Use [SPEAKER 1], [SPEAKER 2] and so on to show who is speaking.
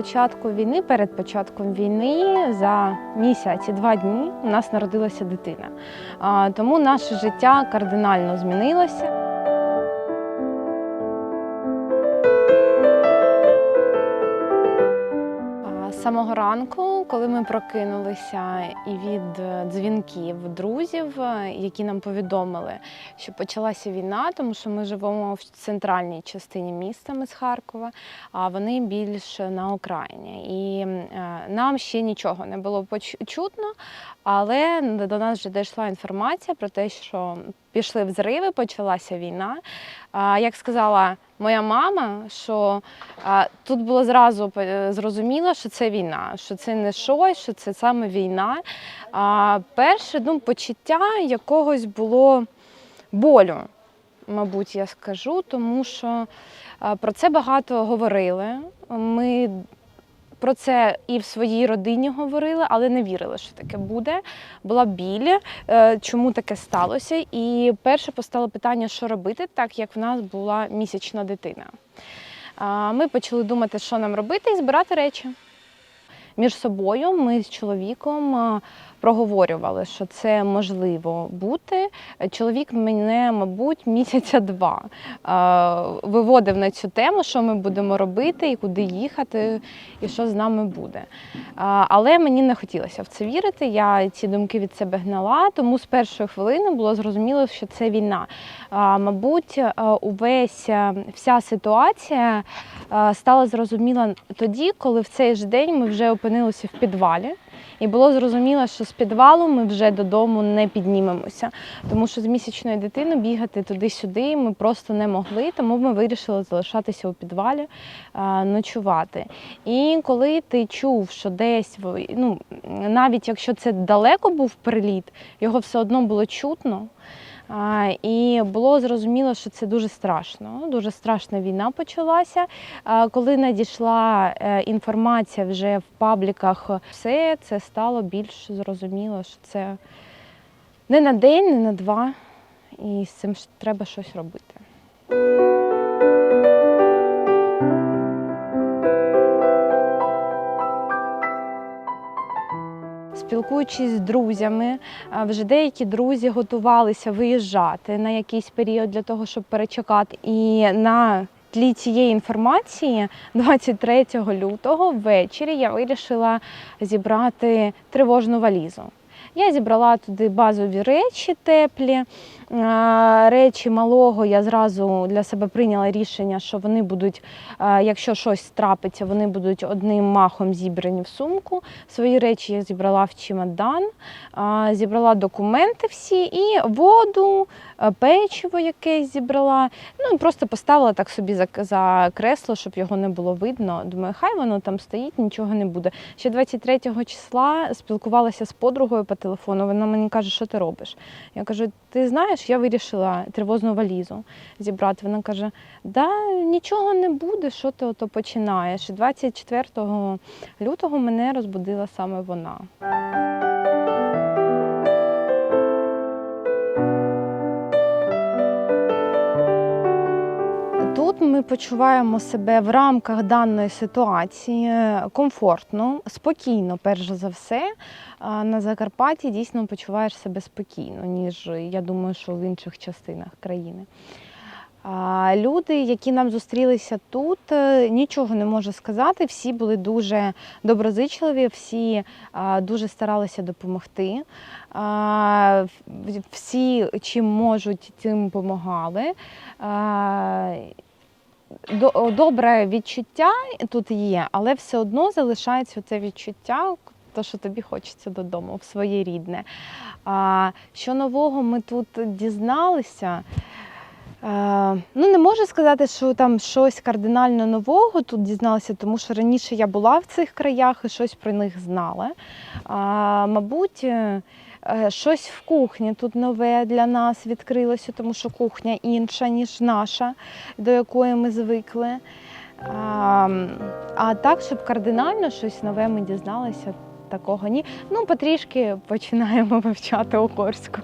[SPEAKER 1] початку війни, перед початком війни, за місяць і два дні у нас народилася дитина. Тому наше життя кардинально змінилося. Самого ранку, коли ми прокинулися і від е, дзвінків друзів, е, які нам повідомили, що почалася війна, тому що ми живемо в центральній частині міста, ми з Харкова, а вони більш на окраїні. І е, нам ще нічого не було поч- чутно, але до нас вже дійшла інформація про те, що пішли взриви, почалася війна. Як сказала моя мама, що а, тут було зразу е, зрозуміло, що це війна, що це не щось, що це саме війна. А перше ну, почуття якогось було болю, мабуть, я скажу, тому що про це багато говорили. Ми про це і в своїй родині говорила, але не вірила, що таке буде. Була біль, е, чому таке сталося. І перше постало питання, що робити, так як в нас була місячна дитина. Ми почали думати, що нам робити, і збирати речі. Між собою ми з чоловіком а, проговорювали, що це можливо бути. Чоловік мене, мабуть, місяця два виводив на цю тему, що ми будемо робити, і куди їхати, і що з нами буде. Але мені не хотілося в це вірити. Я ці думки від себе гнала, тому з першої хвилини було зрозуміло, що це війна. Мабуть, увесь вся ситуація стала зрозуміла тоді, коли в цей ж день ми вже опинилися в підвалі. І було зрозуміло, що з підвалу ми вже додому не піднімемося, тому що з місячною дитиною бігати туди-сюди ми просто не могли, тому ми вирішили залишатися у підвалі, ночувати. І коли ти чув, що десь ну, навіть якщо це далеко був приліт, його все одно було чутно. І було зрозуміло, що це дуже страшно. Дуже страшна війна почалася. Коли надійшла е, інформація вже в пабліках, все це стало більш зрозуміло, що це не на день, не на два, і з цим треба щось робити. Спілкуючись з друзями, вже деякі друзі готувалися виїжджати на якийсь період для того, щоб перечекати. І на тлі цієї інформації, 23 лютого ввечері, я вирішила зібрати тривожну валізу. Я зібрала туди базові речі теплі. Речі малого я зразу для себе прийняла рішення, що вони будуть, якщо щось трапиться, вони будуть одним махом зібрані в сумку. Свої речі я зібрала в чемодан, зібрала документи всі і воду, печиво якесь зібрала. Ну і просто поставила так собі за, за кресло, щоб його не було видно. Думаю, хай воно там стоїть, нічого не буде. Ще 23 числа спілкувалася з подругою по телефону. Вона мені каже, що ти робиш? Я кажу, ти знаєш, я вирішила тривозну валізу зібрати. Вона каже: Да, нічого не буде, що ти ото починаєш. І 24 лютого мене розбудила саме вона. Ми почуваємо себе в рамках даної ситуації комфортно, спокійно, перш за все. На Закарпатті дійсно почуваєш себе спокійно, ніж я думаю, що в інших частинах країни. Люди, які нам зустрілися тут, е, нічого не можу сказати. Всі були дуже доброзичливі, всі дуже старалися допомогти. Всі, чим можуть, тим допомагали. Добре відчуття тут є, але все одно залишається це відчуття, то, що тобі хочеться додому, в своє рідне. А, Що нового ми тут дізналися? Е, Ну, не можу сказати, що там щось кардинально нового тут дізналася, тому що раніше я була в цих краях і щось про них знала. А, Мабуть, е, щось в кухні тут нове для нас відкрилося, тому що кухня інша, ніж наша, до якої ми звикли. А, а так, щоб кардинально щось нове ми дізналися, такого ні. Ну, потрішки починаємо вивчати угорську.